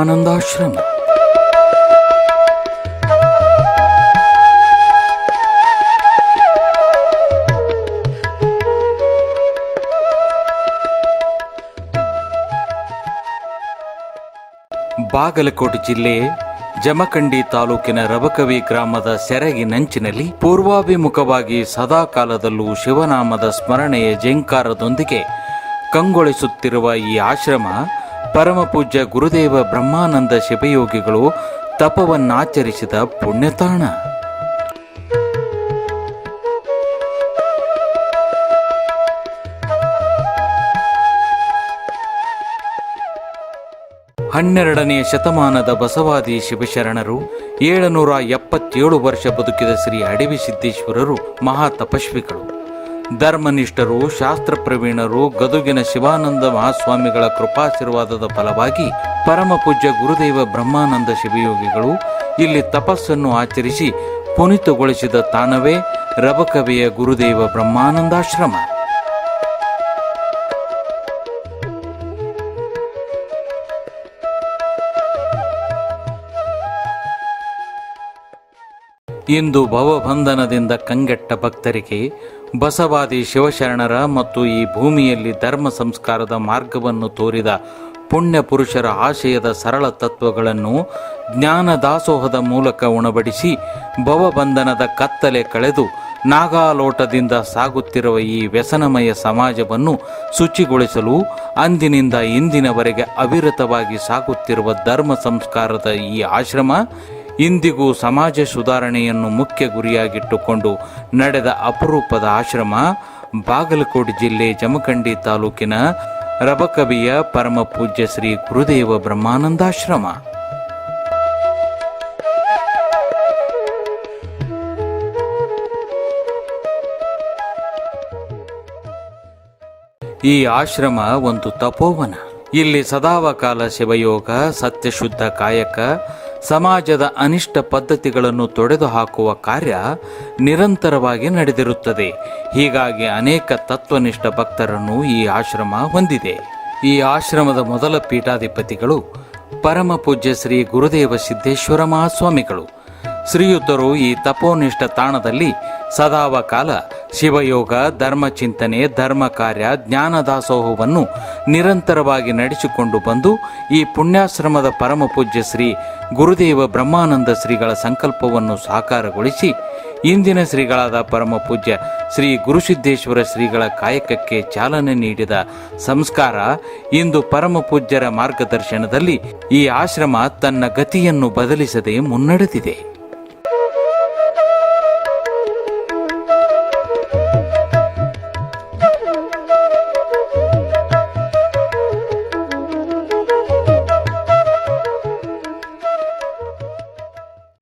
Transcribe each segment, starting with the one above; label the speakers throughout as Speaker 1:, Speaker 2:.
Speaker 1: ಆನಂದಾಶ್ರಮ. ಬಾಗಲಕೋಟೆ ಜಿಲ್ಲೆ ಜಮಖಂಡಿ ತಾಲೂಕಿನ ರಬಕವಿ ಗ್ರಾಮದ ಸೆರಗಿನಂಚಿನಲ್ಲಿ ಪೂರ್ವಾಭಿಮುಖವಾಗಿ ಸದಾಕಾಲದಲ್ಲೂ ಶಿವನಾಮದ ಸ್ಮರಣೆಯ ಜಂಕಾರದೊಂದಿಗೆ ಕಂಗೊಳಿಸುತ್ತಿರುವ ಈ ಆಶ್ರಮ ಪರಮಪೂಜ್ಯ ಗುರುದೇವ ಬ್ರಹ್ಮಾನಂದ ಶಿವಯೋಗಿಗಳು ತಪವನ್ನಾಚರಿಸಿದ ಪುಣ್ಯತಾಣ. ಹನ್ನೆರಡನೆಯ ಶತಮಾನದ ಬಸವಾದಿ ಶಿವಶರಣರು ಏಳುನೂರ ಎಪ್ಪತ್ತೇಳು ವರ್ಷ ಬದುಕಿದ ಶ್ರೀ ಅಡವಿ ಸಿದ್ದೇಶ್ವರರು ಮಹಾ ತಪಸ್ವಿಗಳು ಧರ್ಮನಿಷ್ಠರು, ಶಾಸ್ತ್ರ ಪ್ರವೀಣರು, ಗದುಗಿನ ಶಿವಾನಂದ ಮಹಾಸ್ವಾಮಿಗಳ ಕೃಪಾಶೀರ್ವಾದದ ಫಲವಾಗಿ ಪರಮ ಪೂಜ್ಯ ಗುರುದೇವ ಬ್ರಹ್ಮಾನಂದ ಶಿವಯೋಗಿಗಳು ಇಲ್ಲಿ ತಪಸ್ಸನ್ನು ಆಚರಿಸಿ ಪುನೀತಗೊಳಿಸಿದ ತಾಣವೇ ರಬಕವಿಯ ಗುರುದೇವ ಬ್ರಹ್ಮಾನಂದಾಶ್ರಮ. ಇಂದು ಭವಬಂಧನದಿಂದ ಕಂಗೆಟ್ಟ ಭಕ್ತರಿಗೆ ಬಸವಾದಿ ಶಿವಶರಣರ ಮತ್ತು ಈ ಭೂಮಿಯಲ್ಲಿ ಧರ್ಮ ಸಂಸ್ಕಾರದ ಮಾರ್ಗವನ್ನು ತೋರಿದ ಪುಣ್ಯ ಪುರುಷರ ಆಶಯದ ಸರಳ ತತ್ವಗಳನ್ನು ಜ್ಞಾನ ದಾಸೋಹದ ಮೂಲಕ ಉಣಬಡಿಸಿ ಭವಬಂಧನದ ಕತ್ತಲೆ ಕಳೆದು ನಾಗಾಲೋಟದಿಂದ ಸಾಗುತ್ತಿರುವ ಈ ವ್ಯಸನಮಯ ಸಮಾಜವನ್ನು ಶುಚಿಗೊಳಿಸಲು ಅಂದಿನಿಂದ ಇಂದಿನವರೆಗೆ ಅವಿರತವಾಗಿ ಸಾಗುತ್ತಿರುವ ಧರ್ಮ ಸಂಸ್ಕಾರದ ಈ ಆಶ್ರಮ ಇಂದಿಗೂ ಸಮಾಜ ಸುಧಾರಣೆಯನ್ನು ಮುಖ್ಯ ಗುರಿಯಾಗಿಟ್ಟುಕೊಂಡು ನಡೆದ ಅಪರೂಪದ ಆಶ್ರಮ ಬಾಗಲಕೋಟೆ ಜಿಲ್ಲೆ ಜಮಖಂಡಿ ತಾಲೂಕಿನ ರಬಕವಿಯ ಪರಮ ಪೂಜ್ಯ ಶ್ರೀ ಗುರುದೇವ ಬ್ರಹ್ಮಾನಂದಾಶ್ರಮ. ಈ ಆಶ್ರಮ ಒಂದು ತಪೋವನ. ಇಲ್ಲಿ ಸದಾವಕಾಲ ಶಿವಯೋಗ, ಸತ್ಯಶುದ್ಧ ಕಾಯಕ ಸಮಾಜದ ಅನಿಷ್ಟ ಪದ್ಧತಿಗಳನ್ನು ತೊಡೆದು ಹಾಕುವ ಕಾರ್ಯ ನಿರಂತರವಾಗಿ ನಡೆದಿರುತ್ತದೆ. ಹೀಗಾಗಿ ಅನೇಕ ತತ್ವನಿಷ್ಠ ಭಕ್ತರನ್ನು ಈ ಆಶ್ರಮ ಹೊಂದಿದೆ. ಈ ಆಶ್ರಮದ ಮೊದಲ ಪೀಠಾಧಿಪತಿಗಳು ಪರಮ ಪೂಜ್ಯ ಶ್ರೀ ಗುರುದೇವ ಸಿದ್ದೇಶ್ವರ ಮಹಾಸ್ವಾಮಿಗಳು. ಶ್ರೀಯುತರು ಈ ತಪೋನಿಷ್ಠ ತಾಣದಲ್ಲಿ ಸದಾವಕಾಲ ಶಿವಯೋಗ ಧರ್ಮಚಿಂತನೆ ಧರ್ಮ ಕಾರ್ಯ, ಜ್ಞಾನದಾಸೋಹವನ್ನು ನಿರಂತರವಾಗಿ ನಡೆಸಿಕೊಂಡು ಬಂದು ಈ ಪುಣ್ಯಾಶ್ರಮದ ಪರಮ ಪೂಜ್ಯ ಶ್ರೀ ಗುರುದೇವ ಬ್ರಹ್ಮಾನಂದ ಶ್ರೀಗಳ ಸಂಕಲ್ಪವನ್ನು ಸಾಕಾರಗೊಳಿಸಿ ಇಂದಿನ ಶ್ರೀಗಳಾದ ಪರಮ ಪೂಜ್ಯ ಶ್ರೀ ಗುರುಸಿದ್ದೇಶ್ವರ ಶ್ರೀಗಳ ಕಾಯಕಕ್ಕೆ ಚಾಲನೆ ನೀಡಿದ ಸಂಸ್ಕಾರ ಇಂದು ಪರಮ ಪೂಜ್ಯರ ಮಾರ್ಗದರ್ಶನದಲ್ಲಿ ಈ ಆಶ್ರಮ ತನ್ನ ಗತಿಯನ್ನು ಬದಲಿಸದೆ ಮುನ್ನಡೆದಿದೆ.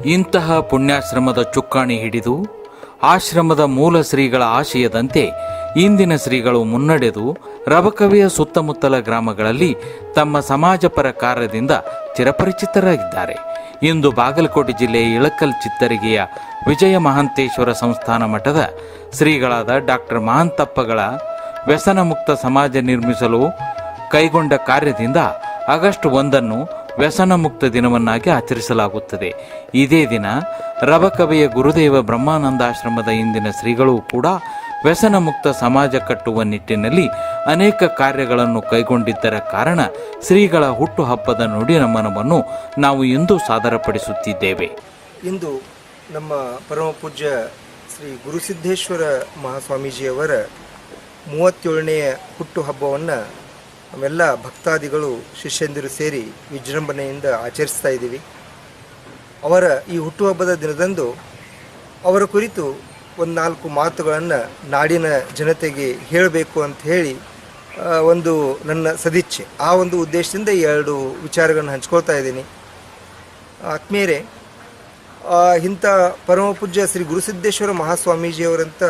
Speaker 1: ಇಂತಹ ಪುಣ್ಯಾಶ್ರಮದ ಚುಕ್ಕಾಣಿ ಹಿಡಿದು ಆಶ್ರಮದ ಮೂಲ ಶ್ರೀಗಳ ಆಶಯದಂತೆ ಇಂದಿನ ಶ್ರೀಗಳು ಮುನ್ನಡೆದು ರಬಕವಿಯ ಸುತ್ತಮುತ್ತಲ ಗ್ರಾಮಗಳಲ್ಲಿ ತಮ್ಮ ಸಮಾಜಪರ ಕಾರ್ಯದಿಂದ ಚಿರಪರಿಚಿತರಾಗಿದ್ದಾರೆ. ಇಂದು ಬಾಗಲಕೋಟೆ ಜಿಲ್ಲೆಯ ಇಳಕಲ್ ಚಿತ್ತರಿಗೆಯ ವಿಜಯ ಮಹಾಂತೇಶ್ವರ ಸಂಸ್ಥಾನ ಮಠದ ಶ್ರೀಗಳಾದ ಡಾಕ್ಟರ್ ಮಹಾಂತಪ್ಪಗಳ ವ್ಯಸನ ಮುಕ್ತ ಸಮಾಜ ನಿರ್ಮಿಸಲು ಕೈಗೊಂಡ ಕಾರ್ಯದಿಂದ ಆಗಸ್ಟ್ ಒಂದನ್ನು ವ್ಯಸನ ಮುಕ್ತ ದಿನವನ್ನಾಗಿ ಆಚರಿಸಲಾಗುತ್ತದೆ. ಇದೇ ದಿನ ರಬಕವಿಯ ಗುರುದೇವ ಬ್ರಹ್ಮಾನಂದಾಶ್ರಮದ ಇಂದಿನ ಶ್ರೀಗಳು ಕೂಡ ವ್ಯಸನ ಮುಕ್ತ ಸಮಾಜ ಕಟ್ಟುವ ನಿಟ್ಟಿನಲ್ಲಿ ಅನೇಕ ಕಾರ್ಯಗಳನ್ನು ಕೈಗೊಂಡಿದ್ದರ ಕಾರಣ ಶ್ರೀಗಳ ಹುಟ್ಟುಹಬ್ಬದ ನುಡಿ ನಮನವನ್ನು ನಾವು ಇಂದು ಸಾದರಪಡಿಸುತ್ತಿದ್ದೇವೆ.
Speaker 2: ಇಂದು ನಮ್ಮ ಪರಮ ಪೂಜ್ಯ ಶ್ರೀ ಗುರುಸಿದ್ದೇಶ್ವರ ಮಹಾಸ್ವಾಮೀಜಿಯವರ ಮೂವತ್ತೇಳನೆಯ ಹುಟ್ಟುಹಬ್ಬವನ್ನು ನಾವೆಲ್ಲ ಭಕ್ತಾದಿಗಳು ಶಿಷ್ಯಂದಿರು ಸೇರಿ ವಿಜೃಂಭಣೆಯಿಂದ ಆಚರಿಸ್ತಾ ಇದ್ದೀವಿ. ಅವರ ಈ ಹುಟ್ಟುಹಬ್ಬದ ದಿನದಂದು ಅವರ ಕುರಿತು ಒಂದು ನಾಲ್ಕು ಮಾತುಗಳನ್ನು ನಾಡಿನ ಜನತೆಗೆ ಹೇಳಬೇಕು ಅಂತ ಹೇಳಿ ಒಂದು ನನ್ನ ಸದಿಚ್ಛೆ. ಆ ಒಂದು ಉದ್ದೇಶದಿಂದ ಎರಡು ವಿಚಾರಗಳನ್ನು ಹಂಚ್ಕೊಳ್ತಾ ಇದ್ದೀನಿ. ಆತ್ಮೀಯರೇ ಆ, ಇಂಥ ಪರಮಪೂಜ್ಯ ಶ್ರೀ ಗುರುಸಿದ್ದೇಶ್ವರ ಮಹಾಸ್ವಾಮೀಜಿಯವರಂಥ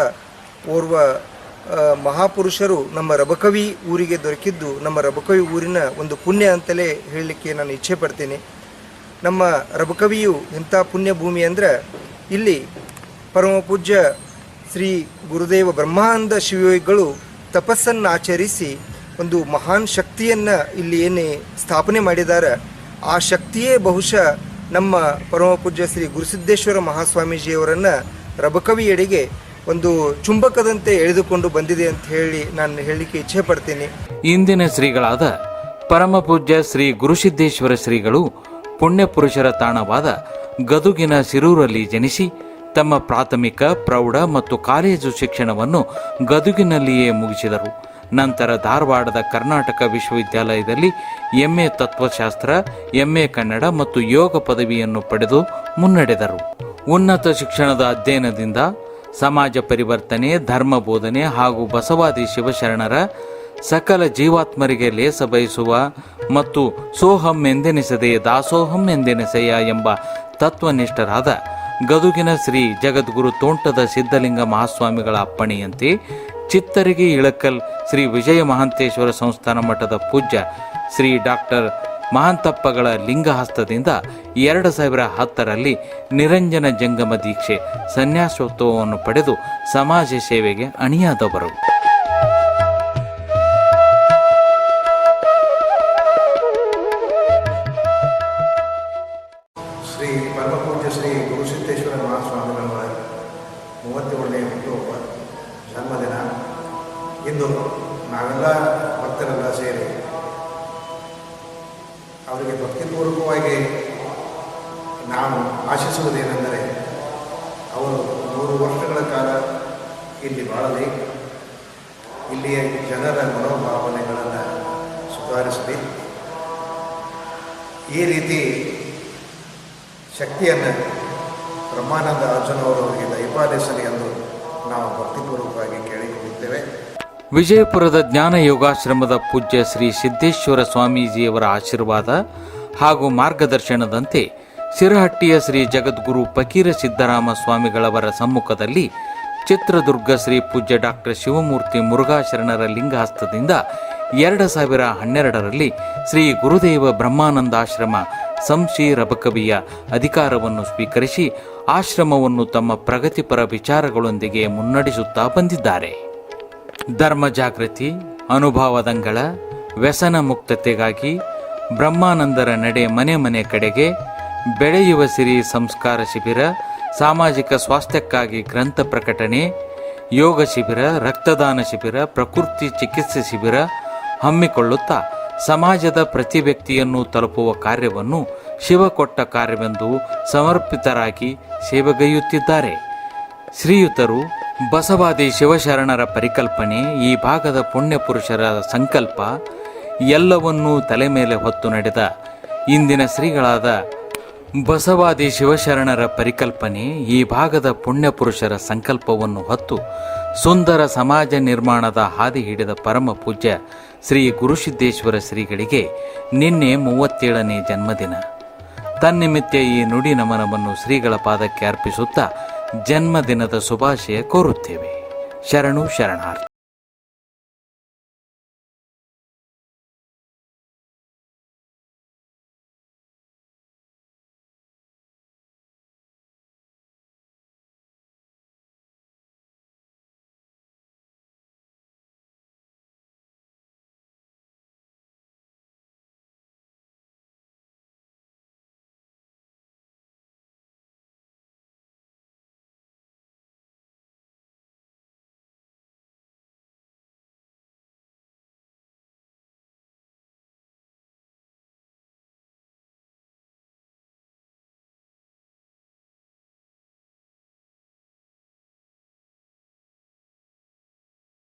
Speaker 2: ಓರ್ವ ಮಹಾಪುರುಷರು ನಮ್ಮ ರಬಕವಿ ಊರಿಗೆ ದೊರಕಿದ್ದು ನಮ್ಮ ರಬಕವಿ ಊರಿನ ಒಂದು ಪುಣ್ಯ ಅಂತಲೇ ಹೇಳಲಿಕ್ಕೆ ನಾನು ಇಚ್ಛೆ ಪಡ್ತೇನೆ. ನಮ್ಮ ರಬಕವಿಯು ಇಂಥ ಪುಣ್ಯ ಭೂಮಿ ಅಂದರೆ ಇಲ್ಲಿ ಪರಮ ಪೂಜ್ಯ ಶ್ರೀ ಗುರುದೇವ ಬ್ರಹ್ಮಾನಂದ ಶಿವಯೋಗಿಗಳು ತಪಸ್ಸನ್ನು ಆಚರಿಸಿ ಒಂದು ಮಹಾನ್ ಶಕ್ತಿಯನ್ನು ಇಲ್ಲಿ ಏನೇ ಸ್ಥಾಪನೆ ಮಾಡಿದ್ದಾರೆ. ಆ ಶಕ್ತಿಯೇ ಬಹುಶಃ ನಮ್ಮ ಪರಮ ಪೂಜ್ಯ ಶ್ರೀ ಗುರುಸಿದ್ದೇಶ್ವರ ಮಹಾಸ್ವಾಮೀಜಿಯವರನ್ನು ರಬಕವಿಯೆಡೆಗೆ ಒಂದು ಚುಂಬಕದಂತೆ ಎಳೆದುಕೊಂಡು ಬಂದಿದೆ ಅಂತ ಹೇಳಿ ನಾನು ಹೇಳಲಿಕ್ಕೆ ಇಚ್ಛೆ ಪಡ್ತೀನಿ.
Speaker 1: ಇಂದಿನ ಶ್ರೀಗಳಾದ ಪರಮಪೂಜ್ಯ ಶ್ರೀ ಗುರುಸಿದ್ದೇಶ್ವರ ಶ್ರೀಗಳು ಪುಣ್ಯ ಪುರುಷರ ತಾಣವಾದ ಗದುಗಿನ ಸಿರೂರಲ್ಲಿ ಜನಿಸಿ ತಮ್ಮ ಪ್ರಾಥಮಿಕ, ಪ್ರೌಢ ಮತ್ತು ಕಾಲೇಜು ಶಿಕ್ಷಣವನ್ನು ಗದುಗಿನಲ್ಲಿಯೇ ಮುಗಿಸಿದರು. ನಂತರ ಧಾರವಾಡದ ಕರ್ನಾಟಕ ವಿಶ್ವವಿದ್ಯಾಲಯದಲ್ಲಿ ಎಂಎ ತತ್ವಶಾಸ್ತ್ರ ಎಂಎ ಕನ್ನಡ ಮತ್ತು ಯೋಗ ಪದವಿಯನ್ನು ಪಡೆದು ಮುನ್ನಡೆದರು. ಉನ್ನತ ಶಿಕ್ಷಣದ ಅಧ್ಯಯನದಿಂದ ಸಮಾಜ ಪರಿವರ್ತನೆ, ಧರ್ಮ ಬೋಧನೆ ಹಾಗೂ ಬಸವಾದಿ ಶಿವಶರಣರ ಸಕಲ ಜೀವಾತ್ಮರಿಗೆ ಲೇಸ ಬಯಸುವ ಮತ್ತು ಸೋಹಂ ಎಂದೆನಿಸದೆ ದಾಸೋಹಂ ಎಂದೆನಿಸೆಯ ಎಂಬ ತತ್ವನಿಷ್ಠರಾದ ಗದುಗಿನ ಶ್ರೀ ಜಗದ್ಗುರು ತೋಂಟದ ಸಿದ್ಧಲಿಂಗ ಮಹಾಸ್ವಾಮಿಗಳ ಅಪ್ಪಣೆಯಂತೆ ಚಿತ್ತರಿಗೆ ಇಳಕಲ್ ಶ್ರೀ ವಿಜಯ ಮಹಾಂತೇಶ್ವರ ಸಂಸ್ಥಾನ ಮಠದ ಪೂಜ್ಯ ಶ್ರೀ ಡಾಕ್ಟರ್ ಮಹಾಂತಪ್ಪಗಳ ಲಿಂಗಹಸ್ತದಿಂದ ಎರಡು ಸಾವಿರ ಹತ್ತರಲ್ಲಿ ನಿರಂಜನ ಜಂಗಮ ದೀಕ್ಷೆ ಸನ್ಯಾಸೋತ್ಸವವನ್ನು ಪಡೆದು ಸಮಾಜ ಸೇವೆಗೆ ಅಣಿಯಾದವರು.
Speaker 3: ಶ್ರೀ ಪರಮಪೂಜ್ಯ ಶ್ರೀ ಗುರುಸಿದ್ದೇಶ್ವರ ಇಂದು ನಾವೆಲ್ಲ ಭಕ್ತರೆಲ್ಲ ಸೇರಿ ಅವರಿಗೆ ಭಕ್ತಿಪೂರ್ವಕವಾಗಿ ನಾನು ಆಶಿಸುವುದೇನೆಂದರೆ ಅವರು ನೂರು ವರ್ಷಗಳ ಕಾಲ ಇಲ್ಲಿ ಬಾಳಲಿ. ಇಲ್ಲಿಯ ಜನರ ಮನೋಭಾವನೆಗಳನ್ನು ಸುಧಾರಿಸಲಿ. ಈ ರೀತಿ ಶಕ್ತಿಯನ್ನು ಬ್ರಹ್ಮಾನಂದ ಅರ್ಜುನವರು ಅವರಿಗೆ ದಯಪಾಲಿಸಲಿ ಎಂದು ನಾವು ಭಕ್ತಿಪೂರ್ವಕವಾಗಿ ಕೇಳಿಕೊಂಡಿದ್ದೇವೆ
Speaker 1: ವಿಜಯಪುರದ ಜ್ಞಾನ ಯೋಗಾಶ್ರಮದ ಪೂಜ್ಯ ಶ್ರೀ ಸಿದ್ದೇಶ್ವರ ಸ್ವಾಮೀಜಿಯವರ ಆಶೀರ್ವಾದ ಹಾಗೂ ಮಾರ್ಗದರ್ಶನದಂತೆ ಸಿರಹಟ್ಟಿಯ ಶ್ರೀ ಜಗದ್ಗುರು ಫಕೀರ ಸಿದ್ದರಾಮ ಸ್ವಾಮಿಗಳವರ ಸಮ್ಮುಖದಲ್ಲಿ ಚಿತ್ರದುರ್ಗ ಶ್ರೀ ಪೂಜ್ಯ ಡಾಕ್ಟರ್ ಶಿವಮೂರ್ತಿ ಮುರುಘಾಶರಣರ ಲಿಂಗಹಸ್ತದಿಂದ ಎರಡು ಸಾವಿರ ಹನ್ನೆರಡರಲ್ಲಿ ಶ್ರೀ ಗುರುದೇವ ಬ್ರಹ್ಮಾನಂದಾಶ್ರಮ ಸಂಶಿ ರಬಕವಿಯ ಅಧಿಕಾರವನ್ನು ಸ್ವೀಕರಿಸಿ ಆಶ್ರಮವನ್ನು ತಮ್ಮ ಪ್ರಗತಿಪರ ವಿಚಾರಗಳೊಂದಿಗೆ ಮುನ್ನಡೆಸುತ್ತಾ ಬಂದಿದ್ದಾರೆ. ಧರ್ಮ ಜಾಗೃತಿ, ಅನುಭವದಂಗಳ, ವ್ಯಸನ ಮುಕ್ತತೆಗಾಗಿ ಬ್ರಹ್ಮಾನಂದರ ನಡೆ ಮನೆ ಮನೆ ಕಡೆಗೆ ಬೆಳೆಯುವ ಸಿರಿ ಸಂಸ್ಕಾರ ಶಿಬಿರ, ಸಾಮಾಜಿಕ ಸ್ವಾಸ್ಥ್ಯಕ್ಕಾಗಿ ಗ್ರಂಥ ಪ್ರಕಟಣೆ, ಯೋಗ ಶಿಬಿರ, ರಕ್ತದಾನ ಶಿಬಿರ, ಪ್ರಕೃತಿ ಚಿಕಿತ್ಸೆ ಶಿಬಿರ ಹಮ್ಮಿಕೊಳ್ಳುತ್ತಾ ಸಮಾಜದ ಪ್ರತಿ ವ್ಯಕ್ತಿಯನ್ನು ತಲುಪುವ ಕಾರ್ಯವನ್ನು ಶಿವ ಕೊಟ್ಟ ಕಾರ್ಯವೆಂದು ಸಮರ್ಪಿತರಾಗಿ ಸೇವೆಗೈಯುತ್ತಿದ್ದಾರೆ. ಶ್ರೀಯುತರು ಬಸವಾದಿ ಶಿವಶರಣರ ಪರಿಕಲ್ಪನೆ, ಈ ಭಾಗದ ಪುಣ್ಯಪುರುಷರ ಸಂಕಲ್ಪ ಎಲ್ಲವನ್ನೂ ತಲೆ ಮೇಲೆ ಹೊತ್ತು ನಡೆದ ಇಂದಿನ ಶ್ರೀಗಳಾದ ಬಸವಾದಿ ಶಿವಶರಣರ ಪರಿಕಲ್ಪನೆ, ಈ ಭಾಗದ ಪುಣ್ಯಪುರುಷರ ಸಂಕಲ್ಪವನ್ನು ಹೊತ್ತು ಸುಂದರ ಸಮಾಜ ನಿರ್ಮಾಣದ ಹಾದಿ ಹಿಡಿದ ಪರಮ ಪೂಜ್ಯ ಶ್ರೀ ಗುರುಸಿದ್ದೇಶ್ವರ ಶ್ರೀಗಳಿಗೆ ನಿನ್ನೆ ಮೂವತ್ತೇಳನೇ ಜನ್ಮದಿನ. ತನ್ನಿಮಿತ್ಯ ಈ ನುಡಿ ನಮನವನ್ನು ಶ್ರೀಗಳ ಪಾದಕ್ಕೆ ಅರ್ಪಿಸುತ್ತಾ ಜನ್ಮದಿನದ ಶುಭಾಶಯ ಕೋರುತ್ತೇವೆ. ಶರಣು ಶರಣಾರ್ಥಿ.